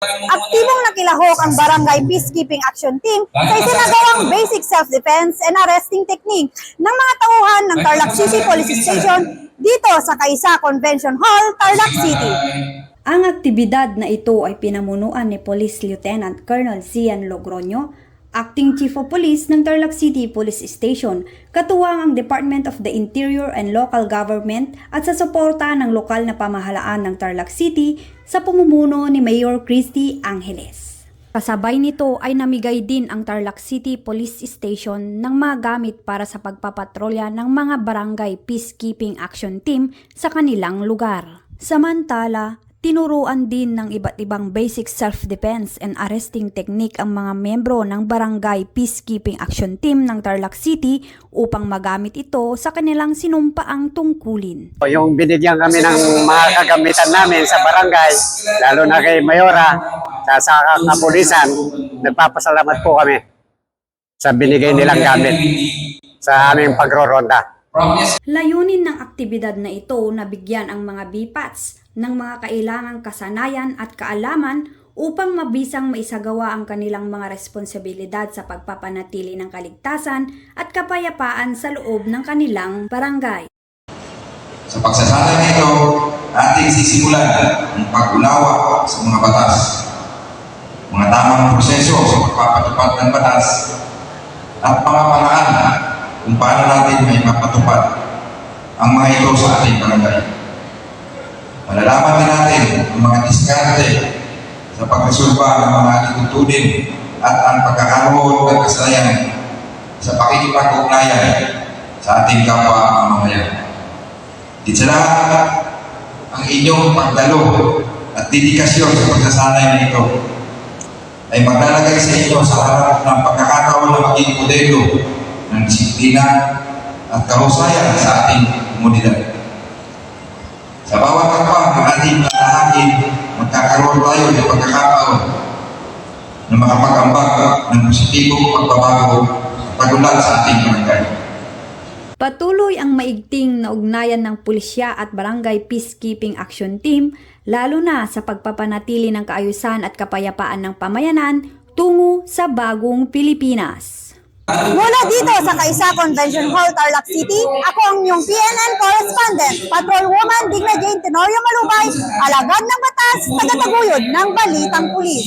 Aktibong nakilahok ang Barangay Peacekeeping Action Team sa isinagawang basic self-defense and arresting technique ng mga tauhan ng Tarlac City Police Station dito sa Kaisa Convention Hall, Tarlac City. Ang aktibidad na ito ay pinamunuan ni Police Lieutenant Colonel Cian Logroño, Acting Chief of Police ng Tarlac City Police Station, katuwang ang Department of the Interior and Local Government at sa suporta ng lokal na pamahalaan ng Tarlac City sa pamumuno ni Mayor Christy Angeles. Kasabay nito ay namigay din ang Tarlac City Police Station ng mga gamit para sa pagpapatrolya ng mga barangay peacekeeping action team sa kanilang lugar. Samantala, tinuruan din ng iba't ibang basic self-defense and arresting technique ang mga membro ng Barangay Peacekeeping Action Team ng Tarlac City upang magamit ito sa kanilang sinumpaang tungkulin. Yung binigyan kami ng mga kagamitan namin sa barangay, lalo na kay Mayora, sa, sa kapulisan, nagpapasalamat po kami sa binigay nilang gamit sa aming pagroronda. Layunin ng aktibidad na ito na bigyan ang mga BPATs ng mga kailangang kasanayan at kaalaman upang mabisang maisagawa ang kanilang mga responsibilidad sa pagpapanatili ng kaligtasan at kapayapaan sa loob ng kanilang barangay. Sa pagsasada nito, ating sisimulan ang pag-unawa sa mga batas, mga tamang proseso sa pagpapatupad ng batas, at mga paraan kung paano natin may mapatupad ang mga ito sa ating barangay. Malalaman din natin ang mga diskarte sa pagresolba ng mga atitutunin at ang pagkakaroon ng kasanayan sa pakikipag-ugnayan sa ating kapwa mamamayan. Di sa lahat, ang inyong pagdalo at dedikasyon sa pagsasanay na ito ay maglalagay sa inyo sa harap ng pagkakataon na maging modelo ng disiplina at kahusayan sa ating komunidad. Sa bawat hakbang ng ating natahakin, magkakaroon tayo ng pagkakataon na makapag-ambag ng positibong pagbabago at pagulat sa ating barangay. Patuloy ang maigting na ugnayan ng pulisya at barangay peacekeeping action team lalo na sa pagpapanatili ng kaayusan at kapayapaan ng pamayanan tungo sa bagong Pilipinas. Mula dito sa Kaisa Convention Hall, Tarlac City, ako ang inyong PNN correspondent, Patrolwoman Digna Jane Tenorio Malubay, alagad ng batas, tagataguyod ng Balitang Pulis.